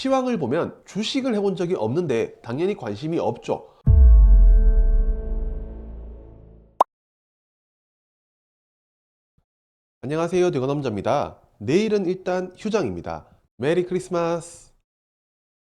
시황을 보면 주식을 해본 적이 없는데 당연히 관심이 없죠. 안녕하세요. 대건남자입니다. 내일은 일단 휴장입니다. 메리 크리스마스!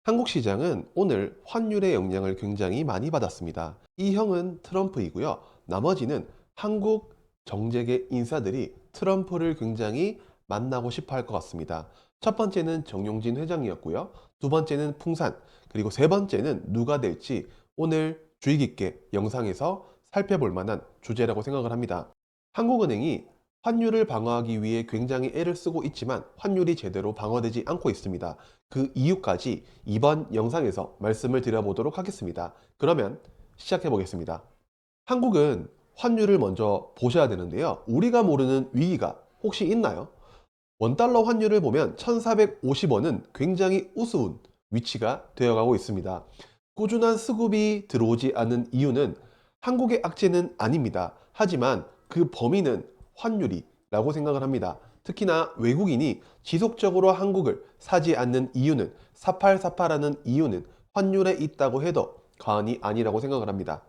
한국 시장은 오늘 환율의 영향을 굉장히 많이 받았습니다. 이 형은 트럼프이고요. 나머지는 한국 정재계 인사들이 트럼프를 굉장히 만나고 싶어 할 것 같습니다. 첫 번째는 정용진 회장이었고요. 두 번째는 풍산, 그리고 세 번째는 누가 될지 오늘 주의 깊게 영상에서 살펴볼 만한 주제라고 생각을 합니다. 한국은행이 환율을 방어하기 위해 굉장히 애를 쓰고 있지만 환율이 제대로 방어되지 않고 있습니다. 그 이유까지 이번 영상에서 말씀을 드려보도록 하겠습니다. 그러면 시작해 보겠습니다. 한국은 환율을 먼저 보셔야 되는데요. 우리가 모르는 위기가 혹시 있나요? 원달러 환율을 보면 1450원은 굉장히 우스운 위치가 되어가고 있습니다. 꾸준한 수급이 들어오지 않는 이유는 한국의 악재는 아닙니다. 하지만 그 범위는 환율이라고 생각을 합니다. 특히나 외국인이 지속적으로 한국을 사지 않는 이유는 4848하는 이유는 환율에 있다고 해도 과언이 아니라고 생각을 합니다.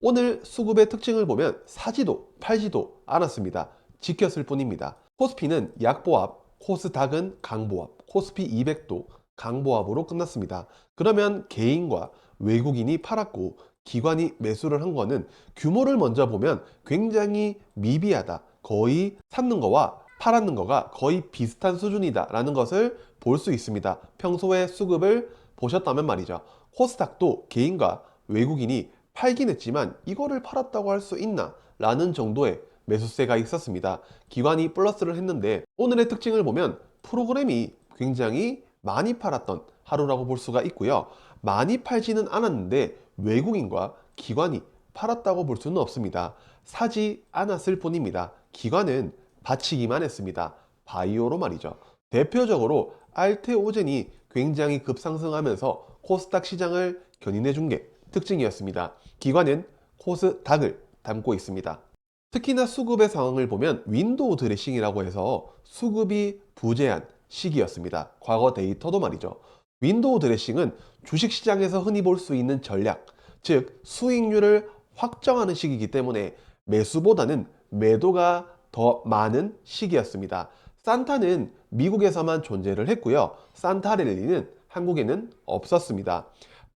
오늘 수급의 특징을 보면 사지도 팔지도 않았습니다. 지켰을 뿐입니다. 코스피는 약보합, 코스닥은 강보합, 코스피 200도 강보합으로 끝났습니다. 그러면 개인과 외국인이 팔았고 기관이 매수를 한 거는 규모를 먼저 보면 굉장히 미비하다. 거의 샀는 거와 팔았는 거가 거의 비슷한 수준이다 라는 것을 볼 수 있습니다. 평소에 수급을 보셨다면 말이죠. 코스닥도 개인과 외국인이 팔긴 했지만 이거를 팔았다고 할 수 있나? 라는 정도의 매수세가 있었습니다. 기관이 플러스를 했는데 오늘의 특징을 보면 프로그램이 굉장히 많이 팔았던 하루라고 볼 수가 있고요. 많이 팔지는 않았는데 외국인과 기관이 팔았다고 볼 수는 없습니다. 사지 않았을 뿐입니다. 기관은 바치기만 했습니다. 바이오로 말이죠. 대표적으로 알테오젠이 굉장히 급상승하면서 코스닥 시장을 견인해 준 게 특징이었습니다. 기관은 코스닥을 담고 있습니다. 특히나 수급의 상황을 보면 윈도우 드레싱이라고 해서 수급이 부재한 시기였습니다. 과거 데이터도 말이죠. 윈도우 드레싱은 주식시장에서 흔히 볼 수 있는 전략, 즉 수익률을 확정하는 시기이기 때문에 매수보다는 매도가 더 많은 시기였습니다. 산타는 미국에서만 존재를 했고요. 산타렐리는 한국에는 없었습니다.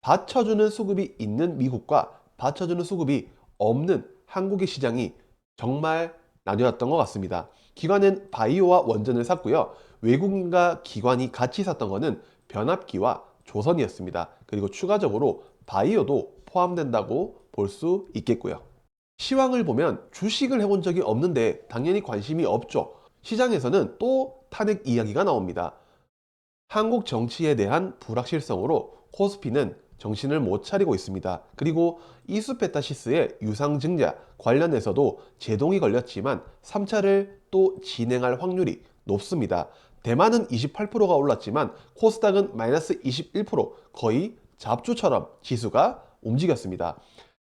받쳐주는 수급이 있는 미국과 받쳐주는 수급이 없는 한국의 시장이 정말 나뉘었던 것 같습니다. 기관은 바이오와 원전을 샀고요. 외국인과 기관이 같이 샀던 것은 변압기와 조선이었습니다. 그리고 추가적으로 바이오도 포함된다고 볼 수 있겠고요. 시황을 보면 주식을 해본 적이 없는데 당연히 관심이 없죠. 시장에서는 또 탄핵 이야기가 나옵니다. 한국 정치에 대한 불확실성으로 코스피는 정신을 못 차리고 있습니다. 그리고 이수페타시스의 유상증자 관련해서도 제동이 걸렸지만 3차를 또 진행할 확률이 높습니다. 대만은 28%가 올랐지만 코스닥은 마이너스 21% 거의 잡주처럼 지수가 움직였습니다.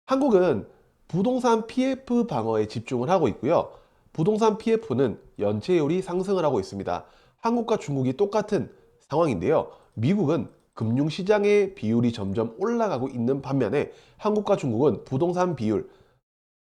한국은 부동산 PF 방어에 집중을 하고 있고요. 부동산 PF는 연체율이 상승을 하고 있습니다. 한국과 중국이 똑같은 상황인데요. 미국은 금융시장의 비율이 점점 올라가고 있는 반면에 한국과 중국은 부동산 비율,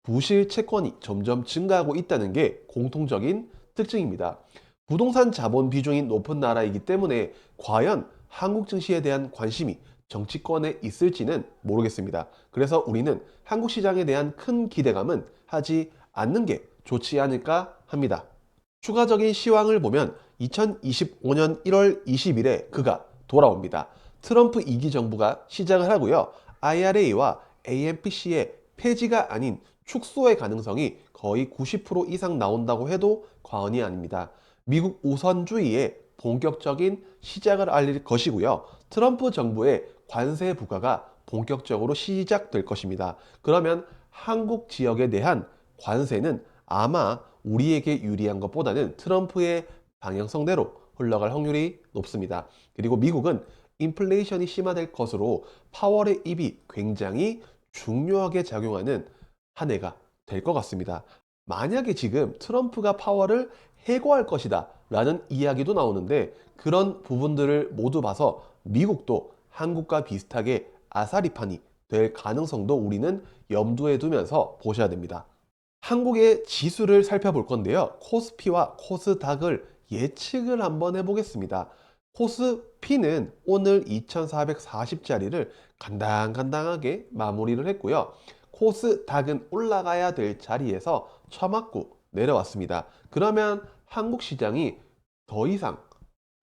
부실 채권이 점점 증가하고 있다는 게 공통적인 특징입니다. 부동산 자본 비중이 높은 나라이기 때문에 과연 한국 증시에 대한 관심이 정치권에 있을지는 모르겠습니다. 그래서 우리는 한국 시장에 대한 큰 기대감은 하지 않는 게 좋지 않을까 합니다. 추가적인 시황을 보면 2025년 1월 20일에 그가 돌아옵니다. 트럼프 2기 정부가 시작을 하고요. IRA와 AMPC의 폐지가 아닌 축소의 가능성이 거의 90% 이상 나온다고 해도 과언이 아닙니다. 미국 우선주의의 본격적인 시작을 알릴 것이고요. 트럼프 정부의 관세 부과가 본격적으로 시작될 것입니다. 그러면 한국 지역에 대한 관세는 아마 우리에게 유리한 것보다는 트럼프의 방향성대로 흘러갈 확률이 높습니다. 그리고 미국은 인플레이션이 심화될 것으로 파월의 입이 굉장히 중요하게 작용하는 한 해가 될 것 같습니다. 만약에 지금 트럼프가 파월을 해고할 것이다 라는 이야기도 나오는데 그런 부분들을 모두 봐서 미국도 한국과 비슷하게 아사리판이 될 가능성도 우리는 염두에 두면서 보셔야 됩니다. 한국의 지수를 살펴볼 건데요. 코스피와 코스닥을 예측을 한번 해보겠습니다. 코스피는 오늘 2440자리를 간당간당하게 마무리를 했고요. 코스닥은 올라가야 될 자리에서 처맞고 내려왔습니다. 그러면 한국 시장이 더 이상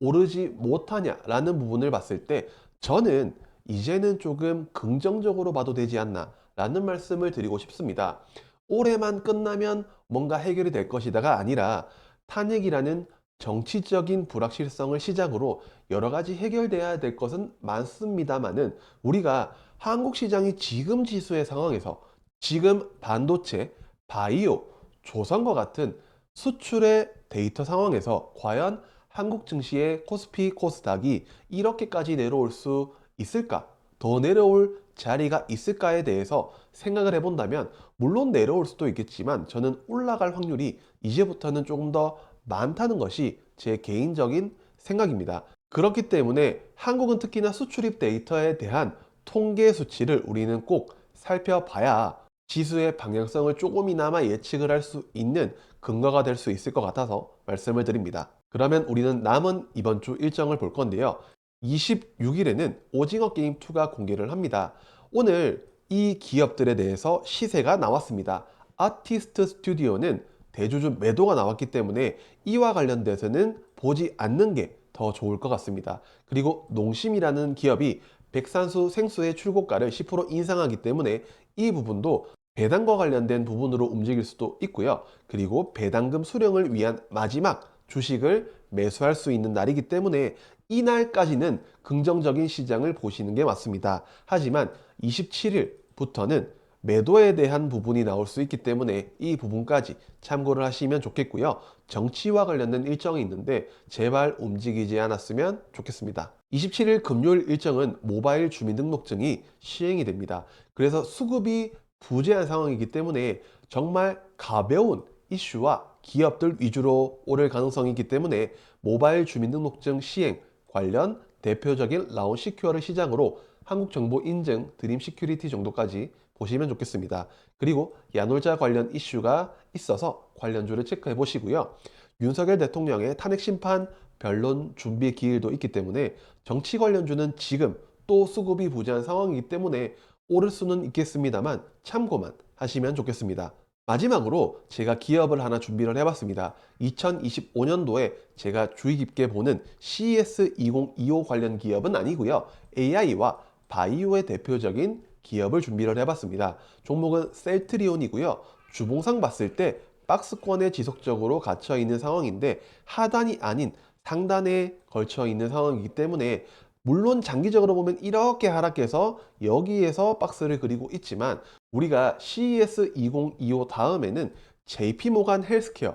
오르지 못하냐라는 부분을 봤을 때 저는 이제는 조금 긍정적으로 봐도 되지 않나 라는 말씀을 드리고 싶습니다. 올해만 끝나면 뭔가 해결이 될 것이다가 아니라 탄핵이라는 정치적인 불확실성을 시작으로 여러 가지 해결돼야 될 것은 많습니다만은 우리가 한국 시장이 지금 지수의 상황에서 지금 반도체, 바이오, 조선과 같은 수출의 데이터 상황에서 과연 한국 증시의 코스피, 코스닥이 이렇게까지 내려올 수 있을까? 더 내려올 자리가 있을까에 대해서 생각을 해본다면 물론 내려올 수도 있겠지만 저는 올라갈 확률이 이제부터는 조금 더 많다는 것이 제 개인적인 생각입니다. 그렇기 때문에 한국은 특히나 수출입 데이터에 대한 통계 수치를 우리는 꼭 살펴봐야 지수의 방향성을 조금이나마 예측을 할 수 있는 근거가 될 수 있을 것 같아서 말씀을 드립니다. 그러면 우리는 남은 이번 주 일정을 볼 건데요. 26일에는 오징어 게임 2가 공개를 합니다. 오늘 이 기업들에 대해서 시세가 나왔습니다. 아티스트 스튜디오는 대주주 매도가 나왔기 때문에 이와 관련돼서는 보지 않는 게 더 좋을 것 같습니다. 그리고 농심이라는 기업이 백산수 생수의 출고가를 10% 인상하기 때문에 이 부분도 배당과 관련된 부분으로 움직일 수도 있고요. 그리고 배당금 수령을 위한 마지막 주식을 매수할 수 있는 날이기 때문에 이날까지는 긍정적인 시장을 보시는 게 맞습니다. 하지만 27일부터는 매도에 대한 부분이 나올 수 있기 때문에 이 부분까지 참고를 하시면 좋겠고요. 정치와 관련된 일정이 있는데 제발 움직이지 않았으면 좋겠습니다. 27일 금요일 일정은 모바일 주민등록증이 시행이 됩니다. 그래서 수급이 부재한 상황이기 때문에 정말 가벼운 이슈와 기업들 위주로 오를 가능성이 있기 때문에 모바일 주민등록증 시행 관련 대표적인 라운 시큐어를 시작으로 한국정보 인증 드림 시큐리티 정도까지 보시면 좋겠습니다. 그리고 야놀자 관련 이슈가 있어서 관련주를 체크해 보시고요. 윤석열 대통령의 탄핵 심판 변론 준비 기일도 있기 때문에 정치 관련주는 지금 또 수급이 부재한 상황이기 때문에 오를 수는 있겠습니다만 참고만 하시면 좋겠습니다. 마지막으로 제가 기업을 하나 준비를 해봤습니다. 2025년도에 제가 주의 깊게 보는 CES 2025 관련 기업은 아니고요. AI와 바이오의 대표적인 기업을 준비를 해봤습니다. 종목은 셀트리온이고요. 주봉상 봤을 때 박스권에 지속적으로 갇혀 있는 상황인데 하단이 아닌 상단에 걸쳐 있는 상황이기 때문에 물론 장기적으로 보면 이렇게 하락해서 여기에서 박스를 그리고 있지만 우리가 CES 2025 다음에는 JP 모간 헬스케어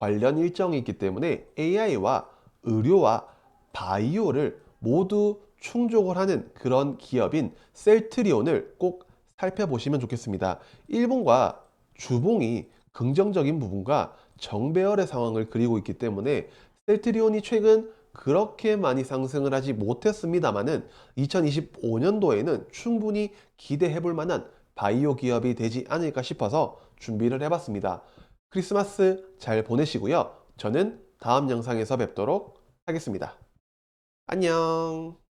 관련 일정이 있기 때문에 AI와 의료와 바이오를 모두 충족을 하는 그런 기업인 셀트리온을 꼭 살펴보시면 좋겠습니다. 일본과 주봉이 긍정적인 부분과 정배열의 상황을 그리고 있기 때문에 셀트리온이 최근 그렇게 많이 상승을 하지 못했습니다만은 2025년도에는 충분히 기대해 볼 만한 바이오 기업이 되지 않을까 싶어서 준비를 해봤습니다. 크리스마스 잘 보내시고요. 저는 다음 영상에서 뵙도록 하겠습니다. 안녕.